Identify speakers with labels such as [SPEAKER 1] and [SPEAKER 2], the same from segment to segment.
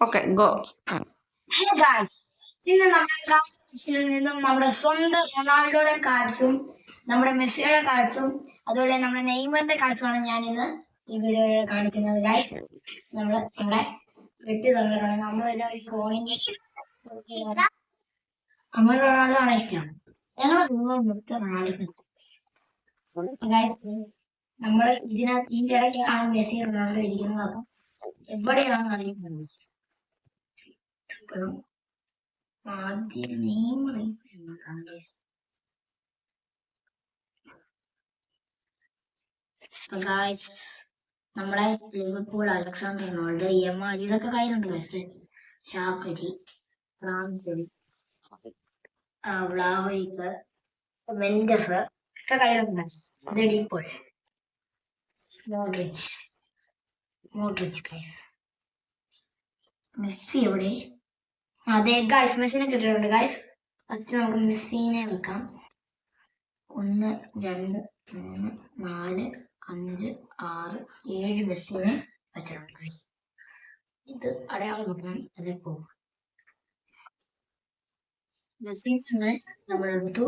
[SPEAKER 1] Okay go.
[SPEAKER 2] ഇന്ന് നമ്മുടെ കാർഡ്സിൽ നിന്നും നമ്മുടെ സ്വന്തം റൊണാൾഡോയുടെ കാർഡ്സും നമ്മുടെ മെസ്സിയുടെ കാർഡ്സും അതുപോലെ നമ്മുടെ നെയ്മറിന്റെ കാർഡ്സുമാണ് ഞാൻ ഇന്ന് ഈ വീഡിയോയിൽ കാണിക്കുന്നത്. ഗായ്സ് നമ്മൾ നമ്മുടെ വെട്ടി തന്നിട്ടുണ്ട് നമ്മളെല്ലാം ഒരു ഫോണിന്റെ നമ്മൾ റൊണാൾഡോ ആണ് ഇഷ്ടം ഞങ്ങൾ മുഖത്ത് റൊണാൾഡോ ഗായ്സ് നമ്മൾ ഇതിനകത്ത് ഇതിന്റെ ഇടയ്ക്കാണ് മെസ്സി റൊണാൾഡോ ഇരിക്കുന്നത്. അപ്പം എവിടെയാണെന്ന് അറിയുന്നത് ഇപ്പോഴും ആദ്യം നെയിം അറിയിക്കാണ് ഗൈസ് ഗായ്സ് നമ്മുടെ ലിവർപൂൾ അലക്സാണ്ടർ എം ആർ ഇതൊക്കെ കയ്യിലുണ്ട് ഗൈസ് ചാക്കരി ഫ്രാൻസൽ വ്ലാഹോയിക്ക് വെൻഡസ് ഒക്കെ കയ്യിലുണ്ട് ഗൈസ് ഇത് De Paul Modric Modric guys Messi എവിടെ? അതെ ഗൈസ് മെസ്സിനെ കിട്ടിയിട്ടുണ്ട്. ഗൈസ് ഫസ്റ്റ് നമുക്ക് മെസ്സിനെ വെക്കാം. ഒന്ന് രണ്ട് മൂന്ന് നാല് അഞ്ച് ആറ് ഏഴ് മെസ്സിനെ വെച്ചിട്ടുണ്ട് ഗൈസ് ഇത് അടയാളം കൊടുക്കണം അതിൽ പോകും. മെസ്സിനെ നമ്മൾ എടുത്തു.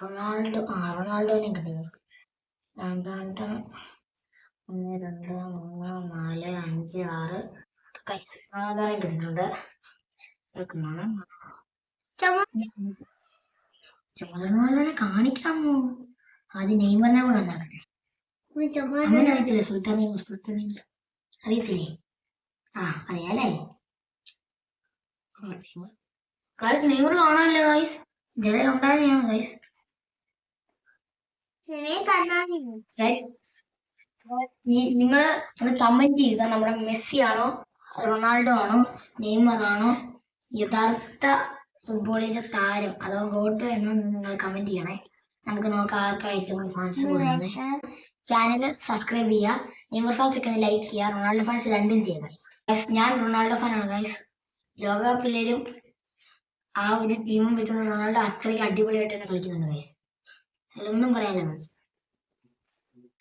[SPEAKER 2] റൊണാൾഡോ ആ റൊണാൾഡോനെ കിട്ടി. രണ്ടാണ്ട് ഒന്ന് രണ്ട് മൂന്ന് നാല് അഞ്ച് ആറ് എടുക്കുന്നതാണ് ചുമതലനെ കാണിക്കാമോ? അത് നെയ്മറിനെ കൂടെ നടക്കട്ടെ അറിയത്തില്ലേ സുൽത്താനെ സുൽത്താനെ. അറിയത്തില്ലേ? ആ അറിയാലേ ഗൈസ് നെയ്മർ കാണാനല്ലേ ഗൈസ് ഇവിടെ ഉണ്ടായിരുന്നു ഗൈസ് നിങ്ങൾ ഒന്ന് കമന്റ് ചെയ്യുക നമ്മുടെ മെസ്സി ആണോ റൊണാൾഡോ ആണോ നെയ്മർ ആണോ യഥാർത്ഥ ഫുട്ബോളിന്റെ താരം അഥവാ ഗോഡ് എന്ന് നിങ്ങൾ കമന്റ് ചെയ്യണേ. നമുക്ക് നോക്കാം ആർക്കാ ഏറ്റവും കൂടുതൽ ഫാൻസ് ചാനൽ സബ്സ്ക്രൈബ് ചെയ്യുക. നെയ്മർ ഫാൻസ് ഒക്കെ ലൈക്ക് ചെയ്യുക. റൊണാൾഡോ ഫാൻസ് രണ്ടും ചെയ്യുക ഗൈസ് ഞാൻ റൊണാൾഡോ ഫാനാണ് ഗൈസ് ലോകകപ്പിലും ആ ഒരു ടീമും വെച്ചുകൊണ്ട് റൊണാൾഡോ അത്രയ്ക്ക് അടിപൊളിയായിട്ട് തന്നെ കളിക്കുന്നുണ്ട് ഗൈസ് അതിലൊന്നും പറയാനില്ല ഗൈസ്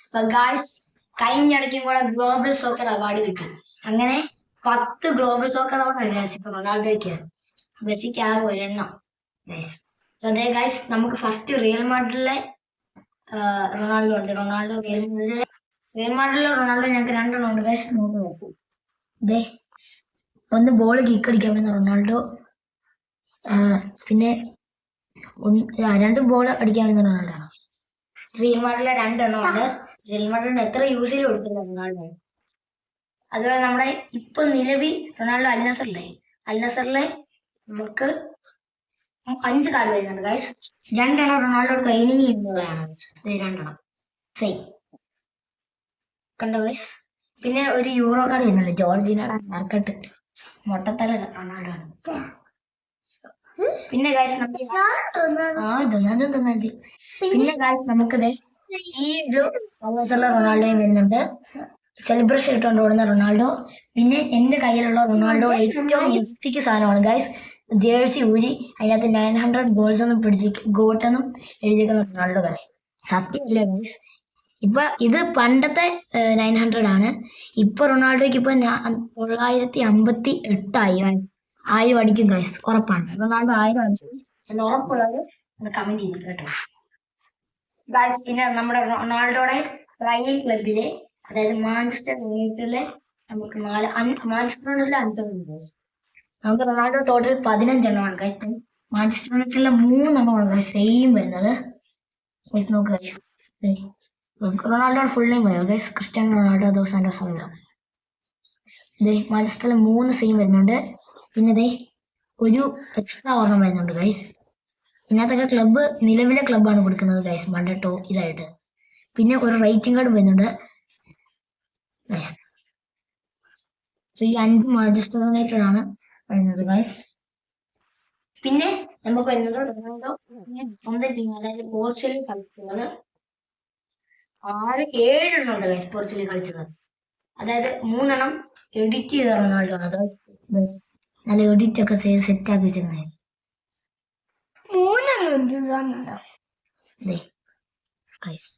[SPEAKER 2] അപ്പൊ ഗായ്സ് കഴിഞ്ഞിടയ്ക്കും കൂടെ ഗ്ലോബൽ സോക്കർ അവാർഡ് കിട്ടി. അങ്ങനെ പത്ത് ഗ്ലോബൽ സോക്കർ അവാർഡ് ഗൈസ് ഇപ്പൊ റൊണാൾഡോയ്ക്ക്. മെസ്സിക്ക് ആകെ ഒരെണ്ണം. ഗൈസ് അതേ ഗൈസ് നമുക്ക് ഫസ്റ്റ് റിയൽ മാഡ്രിഡിലെ റൊണാൾഡോ ഉണ്ട്. റൊണാൾഡോ റിയൽ മാഡ്രിഡിലെ റിയൽ മാഡ്രിഡിലെ റൊണാൾഡോ ഞങ്ങൾക്ക് രണ്ടെണ്ണം ഉണ്ട്. ഗൈസ് നോക്കി നോക്കൂ ഇതേ ഒന്ന് ബോൾ കിക്ക് അടിക്കാൻ പറ്റുന്ന റൊണാൾഡോ പിന്നെ ഒന്ന് രണ്ട് ബോൾ അടിക്കാൻ പറ്റുന്ന റൊണാൾഡോ. റിയൽ മാഡ്രിഡിലെ രണ്ടെണ്ണം ഉണ്ട്. റിയൽ മാഡ്രിഡ് എത്ര യൂസിൽ കൊടുത്തില്ല റൊണാൾഡോ? അതുപോലെ നമ്മുടെ ഇപ്പൊ നിലവിൽ റൊണാൾഡോ അൽനസറിലെ അൽനസറിലെ നമുക്ക് അഞ്ച് കാർഡ് വരുന്നുണ്ട് ഗൈസ് രണ്ടെണ്ണം റൊണാൾഡോ ട്രെയിനിങ് ചെയ്യുന്നതാണ് രണ്ടെണ്ണം. സെയിം കണ്ടോ ഗൈസ് പിന്നെ ഒരു യൂറോ കാർഡ് വരുന്നുണ്ട്. ജോർജിനയുടെ മാർക്കറ്റ് മൊട്ടത്തല റൊണാൾഡോ പിന്നെ ഗൈസ് നമുക്ക് ആ പിന്നെ ഗൈസ് നമുക്കിത് ഈ ഒരു റൊണാൾഡോയും വരുന്നുണ്ട്. സെലിബ്രേഷൻ ഇട്ടുകൊണ്ട് ഓടുന്ന റൊണാൾഡോ. പിന്നെ എന്റെ കയ്യിലുള്ള റൊണാൾഡോ ഏറ്റവും യുക്തിക്ക് സാധനമാണ്. ഗൈസ് ജേഴ്സി ഊരി അതിനകത്ത് നയൻ ഹൺഡ്രഡ് ഗോൾസ് ഒന്നും പിടിച്ച് ഗോട്ടെന്നും എഴുതിയിരിക്കുന്ന റൊണാൾഡോ ഗൈസ് സത്യമല്ലേ ഗൈസ് ഇപ്പൊ ഇത് പണ്ടത്തെ നയൻ ഹൺഡ്രഡ് ആണ്. ഇപ്പൊ റൊണാൾഡോയ്ക്ക് ഇപ്പൊ തൊള്ളായിരത്തി അമ്പത്തി എട്ടായി ഗൈസ് ആയിരം അടിക്കും ഗൈസ് ഉറപ്പാണ്. റൊണാൾഡോ ആയിരം അടിക്കും എന്ന് ഉറപ്പുള്ളത്? ഒന്ന് കമന്റ് ചെയ്തിട്ട് കേട്ടോ. ഗൈസ് പിന്നെ നമ്മുടെ റൊണാൾഡോയുടെ റയൽ ക്ലബിലെ അതായത് മാഞ്ചസ്റ്റർ യുണൈറ്റഡിലെ നമുക്ക് നാല് മാഞ്ചസ്റ്റർ യുണൈറ്റഡിലെ അഞ്ചെണ്ണം ഗൈസ് നമുക്ക് റൊണാൾഡോ ടോട്ടൽ പതിനഞ്ചെണ്ണമാണ് ഗൈസ് മാഞ്ചസ്റ്റർ യുണൈറ്റഡിലെ മൂന്നെണ്ണമാണ് സെയിം വരുന്നത്. ഗൈസ് നോക്കുക ഗൈസ് റൊണാൾഡോ ഫുൾ നെയിം പറയാം ഗൈസ് ക്രിസ്ത്യാനോ റൊണാൾഡോ അതോ സാന്റോസ് അവരോ ഇതേ മാഞ്ചസ്റ്ററിൽ മൂന്ന് സെയിം വരുന്നുണ്ട്. പിന്നെ ഇതേ ഒരു എക്സ്ട്രാ ഓർമ്മ വരുന്നുണ്ട് ഗൈസ് ഇതിനകത്തൊക്കെ ക്ലബ്ബ് നിലവിലെ ക്ലബ്ബാണ് കൊടുക്കുന്നത് ഗൈസ് മണ്ടട്ടോ ഇതായിട്ട്. പിന്നെ ഒരു റേറ്റിംഗ് കാർഡ് വരുന്നുണ്ട്. ഗൈസ് ഈ അഞ്ച് യുണൈറ്റഡ് വരുന്നത് ഗൈസ് പിന്നെ നമുക്ക് വരുന്നത് റൊണാൾഡോ. സ്വന്തം ടീം അതായത് പോർച്ചുഗലിൽ കളിക്കുന്നത്. ആറ് ഏഴെണ്ണം ഉണ്ട് ഗൈസ് പോർച്ചുഗലിൽ കളിച്ചത്. അതായത് മൂന്നെണ്ണം എഡിറ്റ് ചെയ്ത റൊണാൾഡോ ആണ്. നല്ല എഡിറ്റ് ഒക്കെ ചെയ്ത് സെറ്റ് ആക്കി വെച്ചത് ഗൈസ് ഗൈസ്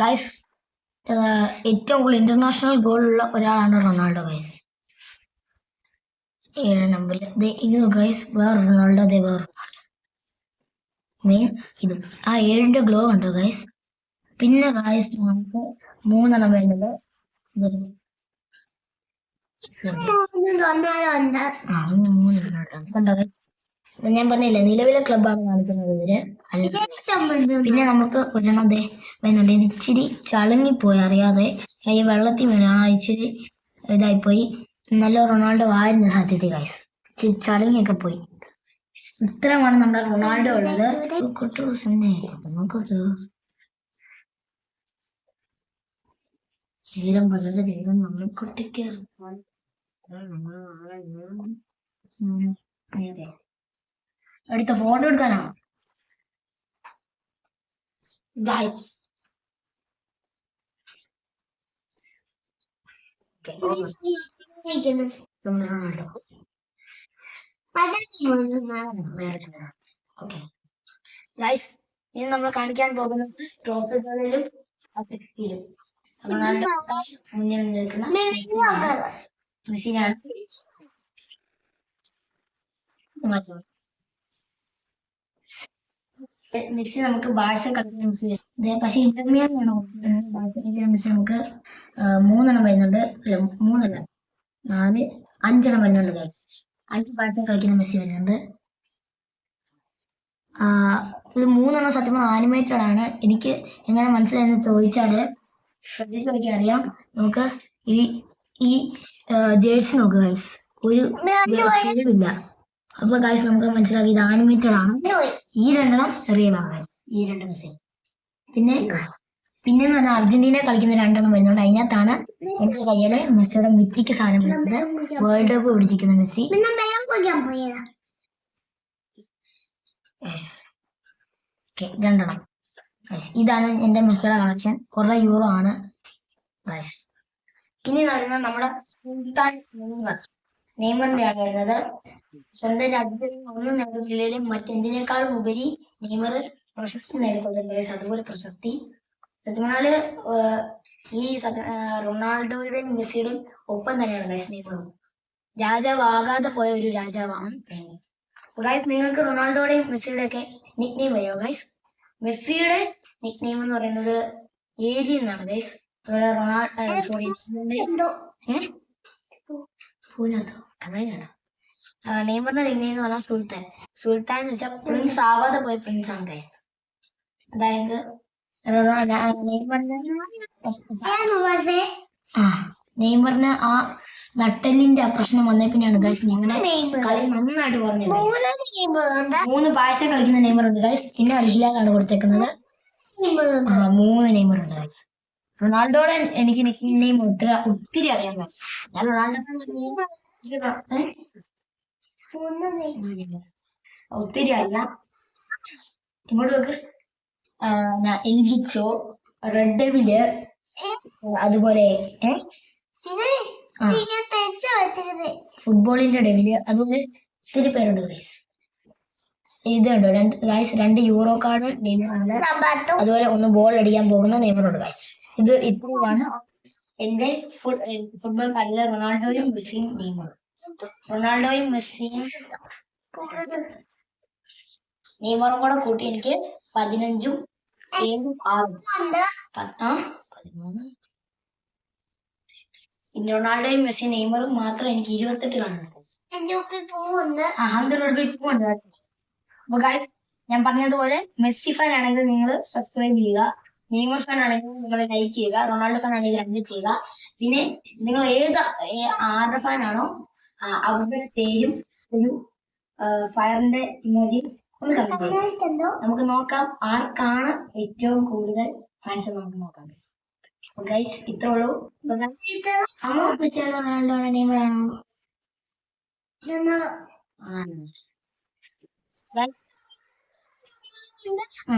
[SPEAKER 2] ഗൈസ് ഏറ്റവും കൂടുതൽ ഇന്റർനാഷണൽ ഗോൾ ഉള്ള ഒരാളാണ് റൊണാൾഡോ ഗൈസ് ഏഴ് നമ്പറിൽ ഇത് ഗൈസ് വേറെ റൊണാൾഡോ അതേ വേറെ റൊണാൾഡോ. മെയിൻ ഇത്. ആ ഏഴിന്റെ ഗ്ലോ കണ്ടോ ഗൈസ് പിന്നെ ഗൈസ് നമുക്ക് മൂന്നെണ്ണം വരുന്നത് ഉണ്ട്. കണ്ടോ guys? ഞാൻ പറഞ്ഞില്ലേ നിലവിലെ ക്ലബ്ബാണ് കാണിക്കുന്നത് ഇവർ. പിന്നെ നമുക്ക് ഒരെണ്ണം ദേ വരുന്നുണ്ട്. ഇച്ചിരി ചളുങ്ങിപ്പോയി അറിയാതെ. ഈ വെള്ളത്തിൽ വീണ. ആ ഇച്ചിരി ഇതായിപ്പോയി. നല്ല റൊണാൾഡോ ആയിരുന്നു സത്യത്തിൽ ഗൈസ് ഇച്ചിരി ചളുങ്ങിയൊക്കെ പോയി. ഇത്രമാണ് നമ്മുടെ റൊണാൾഡോ ഉള്ളത്. വീരം വളരെ വേഗം നമ്മൾ കുട്ടിക്ക് അടുത്ത ഫോട്ടോ എടുക്കാനാണ് ഗൈസ് ഗൈസ് ഇനി നമ്മൾ കാണിക്കാൻ പോകുന്നത് ട്രോഫികളിലും അസിസ്റ്റിലും റൊണാൾഡോ മുന്നിൽ നിൽക്കുന്ന മെസ്സിയാണ്. മെസ്സിനാണ്. മെസ്സി നമുക്ക് ബാഴ്സ കളിക്കുന്ന പക്ഷെ വേണോ ബാഴ്സ മെസ്സി നമുക്ക് മൂന്നെണ്ണം വരുന്നുണ്ട്. അല്ല മൂന്നല്ല നാല് അഞ്ചെണ്ണം വരുന്നുണ്ട് ഗൈസ് അഞ്ച് ബാഴ്സ കളിക്കുന്ന മെസ്സി വരുന്നുണ്ട്. ഇത് മൂന്നെണ്ണം സത്യം ആനിമേറ്റഡ് ആണ്. എനിക്ക് എങ്ങനെ മനസ്സിലായെന്ന് ചോദിച്ചാൽ ശ്രദ്ധിച്ച് നോക്കിയാൽ അറിയാം. നമുക്ക് ഈ ഈ ജേഴ്സി നോക്കുക ഗൈസ് ഒരു ചെലവില്ല അപ്പൊ ഗായ്സ് നമുക്ക് മനസ്സിലാക്കി ഇത് ആനിമേറ്റഡ് ആണ്. ഈ രണ്ടെണ്ണം റിയൽ ആണ് ഈ രണ്ട് മെസ്സേജ് പിന്നെ പിന്നെ എന്ന് പറഞ്ഞാൽ അർജന്റീന കളിക്കുന്ന രണ്ടെണ്ണം വരുന്നുണ്ട്. അതിനകത്താണ് എന്റെ കയ്യിൽ മെസ്സിയുടെ മിത്തിക്ക് സാധനം വരുന്നത്. വേൾഡ് കപ്പ് പിടിച്ചിരിക്കുന്ന മെസ്സി. രണ്ടെണ്ണം. ഇതാണ് എന്റെ മെസ്സിയുടെ കളക്ഷൻ കുറെ യൂറോ ആണ്. ഇനി ഇനി പറയുന്നത് നമ്മുടെ സുൽത്താൻ നെയ്മർ ആണ് വരുന്നത് സ്വന്തം രാജ്യത്തിൽ ഒന്നും നേടുന്നില്ലെങ്കിലും മറ്റെന്തിനേക്കാളും ഉപരി നെയ്മർ പ്രശസ്തി നേടിക്കൊണ്ടിട്ടുണ്ട്. അതുപോലെ പ്രശസ്തി. സത്യം പറഞ്ഞാൽ ഈ റൊണാൾഡോയുടെയും മെസ്സിയുടെയും ഒപ്പം തന്നെയാണ് ഗൈസ് നെയ്മറും. രാജാവാകാതെ പോയ ഒരു രാജാവാണ് നെയ്മർ. ഗൈസ് നിങ്ങൾക്ക് റൊണാൾഡോയുടെയും മെസ്സിയുടെ ഒക്കെ നിക് നെയിം അറിയോ ഗൈസ് മെസ്സിയുടെ നിക് നെയിം എന്ന് പറയുന്നത് ഏലി എന്നാണ് ഗൈസ് റൊണാൾഡോ സോറി പൂനത്തോ നെയിം എന്ന് പറഞ്ഞാൽ സുൽത്താൻ. സുൽത്താൻ എന്ന് വെച്ചാൽ പ്രിൻസ് ആവാതെ പോയ പ്രിൻസ് ആണ് ഗൈസ്. അതായത് നെയ്മറിന് ആ നട്ടലിന്റെ ആ പ്രശ്നം വന്നേ പിന്നെയാണ് ഗൈസ് ഞങ്ങളെ കളി നന്നായിട്ട് പറഞ്ഞത് മൂന്ന് ബാഴ്സ കളിക്കുന്ന നെയ്മർ ഉണ്ട് ഗൈസ്. ചിന്ന അൽഹിലാലാണ് കൊടുത്തേക്കുന്നത്. ആ മൂന്ന് നെയ്മർ ഉണ്ട് ഗൈസ്. റൊണാൾഡോയുടെ എനിക്ക് എനിക്ക് നെയിം ഒത്തിരി ഒത്തിരി അറിയാം കഴിഞ്ഞു ഞാൻ റൊണാൾഡോ? ഒത്തിരി അറിയാം. ഇങ്ങോട്ട് നോക്ക്. എൽഗിച്ചോ റെഡ് ഡെവിൽ അതുപോലെ ഫുട്ബോളിന്റെ ഡെവിൽ അതുപോലെ ഒത്തിരി പേരുണ്ട് ഗൈസ് ഇതുണ്ട് രണ്ട് ഗൈസ് രണ്ട് യൂറോ കാർഡ് നെയ്മറുണ്ട് അതുപോലെ ഒന്ന് ബോൾ അടിക്കാൻ പോകുന്ന നെയ്മറുണ്ട് ഗൈസ് ഇത് ഇത്രയുമാണ് എന്റെ ഫുട്- ഫുട്ബോൾ കളിയിലെ റൊണാൾഡോയും മെസ്സിയും നെയ്മറും റൊണാൾഡോയും മെസ്സിയും നെയ്മറും കൂടെ കൂട്ടി എനിക്ക് പതിനഞ്ചും ഏഴും ആറും. പത്താം പതിമൂന്ന്. റൊണാൾഡോയും മെസ്സിയും നെയ്മറും മാത്രം എനിക്ക് ഇരുപത്തെട്ട് കാണുന്നുണ്ട് ഗൈസ് ഞാൻ പറഞ്ഞതുപോലെ മെസ്സി ഫാൻ ആണെങ്കിൽ നിങ്ങൾ സബ്സ്ക്രൈബ് ചെയ്യുക. നെയ്മർ ഫാൻ ആണെങ്കിൽ നിങ്ങൾ ലൈക്ക് ചെയ്യുക. റൊണാൾഡോ ഫാൻ ആണെങ്കിൽ രണ്ട് ചെയ്യുക. പിന്നെ നിങ്ങൾ ഏത് ആരുടെ ഫാൻ ആണോ അവരുടെ പേരും ഒരു ഫയറിന്റെ ഇമോജി ഒന്ന് കമന്റ് നമുക്ക് നോക്കാം ആർക്കാണ് ഏറ്റവും കൂടുതൽ ഫാൻസ് നമുക്ക് നോക്കാം ഗൈസ് ഇത്രേ ഉള്ളൂ. അമ്മ മെസ്സിയാണോ റൊണാൾഡോ ആണോ നെയ്മർ ആണോ? ഗൈസ് ആ.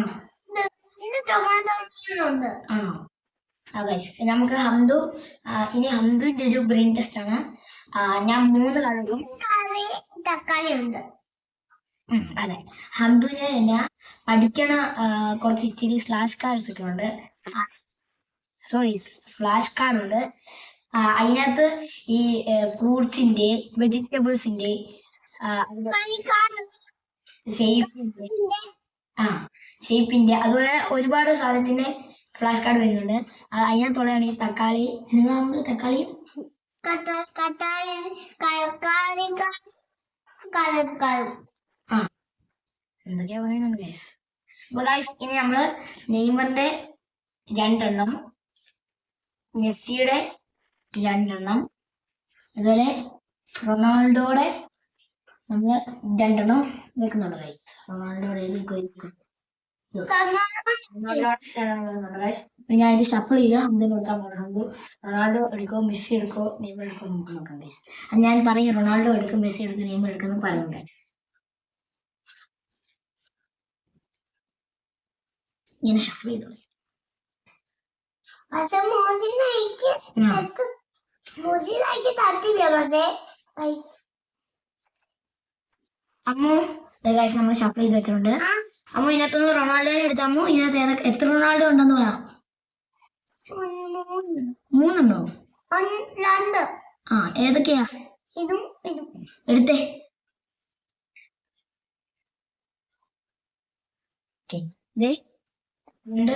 [SPEAKER 2] ആണോ ആ. ഗൈസ് നമുക്ക് ഹംദു ഇനി ഹംദുവിന്റെ ഒരു ബ്രെയിൻ ടെസ്റ്റ് ആണ്. ഞാൻ മൂന്ന് കളറും
[SPEAKER 1] തക്കാളി ഉണ്ട്.
[SPEAKER 2] അതെ. ഹംദുവിന് ഞാൻ പഠിക്കണ കുറച്ച് ഇച്ചിരി സ്ലാഷ് കാർഡ്സ് ഒക്കെ ഉണ്ട്. സോറി ഫ്ലാഷ് കാർഡ് ഉണ്ട്. അതിനകത്ത് ഈ ഫ്രൂട്ട്സിന്റെ വെജിറ്റബിൾസിന്റെ ഷേപ്പിന്റെ ആ ഷേപ്പിന്റെ അതുപോലെ ഒരുപാട് സാധനത്തിന്റെ ഫ്ലാഷ് കാർഡ് വരുന്നുണ്ട്. അതിനകത്തുള്ളതാണ് ഈ തക്കാളി. തക്കാളി? ആ. എന്തൊക്കെയാ ഗൈസ് അപ്പൊ ഗൈസ് ഇനി നമ്മൾ നെയ്മറിന്റെ രണ്ടെണ്ണം മെസ്സിയുടെ രണ്ടെണ്ണം അതുപോലെ റൊണാൾഡോയുടെ നമ്മൾ രണ്ടെണ്ണം വെക്കുന്നുണ്ട് ഗൈസ് റൊണാൾഡോയുടെ ഞാൻ ഇത് ഷഫിൾ ചെയ്ത് അമ്പത് നോക്കാൻ പറഞ്ഞു റൊണാൾഡോ എടുക്കോ മെസ്സി എടുക്കോ നെയ്മർ എടുക്കോ നമുക്ക് നോക്കാം ഗൈസ് ഞാൻ പറയും റൊണാൾഡോ എടുക്കും മെസ്സി എടുക്കും നെയ്മർ എടുക്കും പറയുന്നുണ്ട്. ഇങ്ങനെ ഷഫിൾ ചെയ്തു.
[SPEAKER 1] മോശിലേക്ക് തട്ടില്ല പക്ഷേ
[SPEAKER 2] അമ്മു ഗൈസ് നമ്മൾ ഷഫിൾ ചെയ്ത് വെച്ചിട്ടുണ്ട്. അമ്മു ഇതിനകത്തുനിന്ന് റൊണാൾഡോനെ എടുത്ത അമ്മു ഇതിനകത്ത് ഏതൊക്കെ എത്ര റൊണാൾഡോ ഉണ്ടെന്ന് പറ.
[SPEAKER 1] മൂന്ന്.
[SPEAKER 2] മൂന്നുണ്ടോ?
[SPEAKER 1] ഒന്ന് രണ്ട്.
[SPEAKER 2] ആ ഏതൊക്കെയാ?
[SPEAKER 1] ഇതും ഇതും.
[SPEAKER 2] എടുത്തേ. രണ്ട്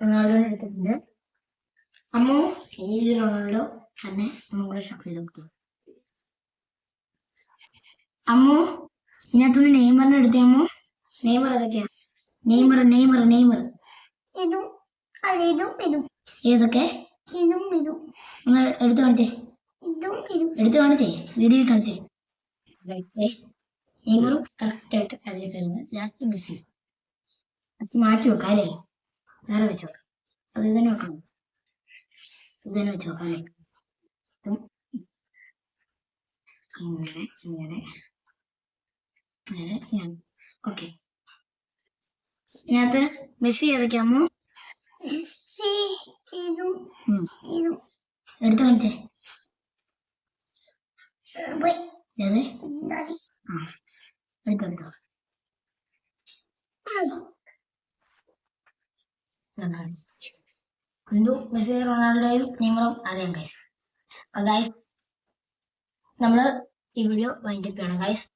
[SPEAKER 2] റൊണാൾഡോനെ എടുത്തിട്ടുണ്ട് അമ്മു ഈ റൊണാൾഡോ തന്നെ നമ്മൾ ഷഫിൾ ചെയ്ത് അമ്മു ഇതിനകത്തുനിന്ന് നെയ്മറിന്റെ എടുത്തേ അമ്മു നെയ്മർ ഏതൊക്കെയാ? Neymar Neymar Neymar.
[SPEAKER 1] ഇതും ഇതും ഇതും.
[SPEAKER 2] ഏതൊക്കെ?
[SPEAKER 1] ഇതും ഇതും.
[SPEAKER 2] നിങ്ങൾ എടുത്തു കാണിച്ചേ.
[SPEAKER 1] ഇതും ഇതും.
[SPEAKER 2] എടുത്തു കാണിച്ചേ. വീഡിയോ കാണിച്ചേ. നെയ്മറും കറക്റ്റായിട്ട് അതിലേക്ക് ലാസ്റ്റ് ബിസി അത് മാറ്റി വെക്കാം അല്ലേ? വേറെ വെച്ച് വെക്കാം അത് ഇതന്നെ വെക്കണം. ഇതന്നെ വെച്ച് വെക്കാം അല്ലേ? അങ്ങനെ ഇങ്ങനെ. ഇങ്ങനെ ഇങ്ങനെ ഓക്കെ ഇതിനകത്ത് മെസ്സി ഏതൊക്കെയാമോ എടുത്ത് കാണിച്ചേ. ഏത്. ആ എടുത്തെടുത്തോ എന്തു മെസ്സി റൊണാൾഡോയും നെയ്മറും അതേ ഗൈസ് ഗൈസ് നമ്മൾ ഈ വീഡിയോ വൈൻഡ് അപ്പ് ചെയ്യണം. ഗൈസ്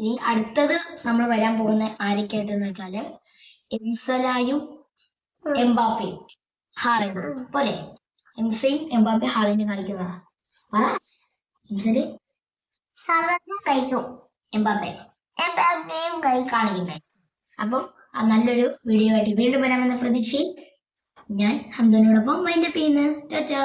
[SPEAKER 2] ഇനി അടുത്തത് നമ്മൾ വരാൻ പോകുന്ന ആരൊക്കെയായിട്ടെന്ന് വെച്ചാൽ എംസലായും എംബാപ്പയും ഹാളനും പോലെ. എംസയും എംബാപ്പയും ഹാളിനും കളിക്കുന്നതാണ് പറ.
[SPEAKER 1] കഴിക്കും
[SPEAKER 2] എംബാപ്പെ.
[SPEAKER 1] എംബാപ്പയും കൈ
[SPEAKER 2] കാണിക്കുന്നത് അപ്പം നല്ലൊരു വീഡിയോ ആയിട്ട് വീണ്ടും വരാമെന്ന പ്രതീക്ഷയിൽ ഞാൻ ഹംദനോടൊപ്പം മൈൻഡപ്പ് ചെയ്യുന്നു. ടാറ്റാ.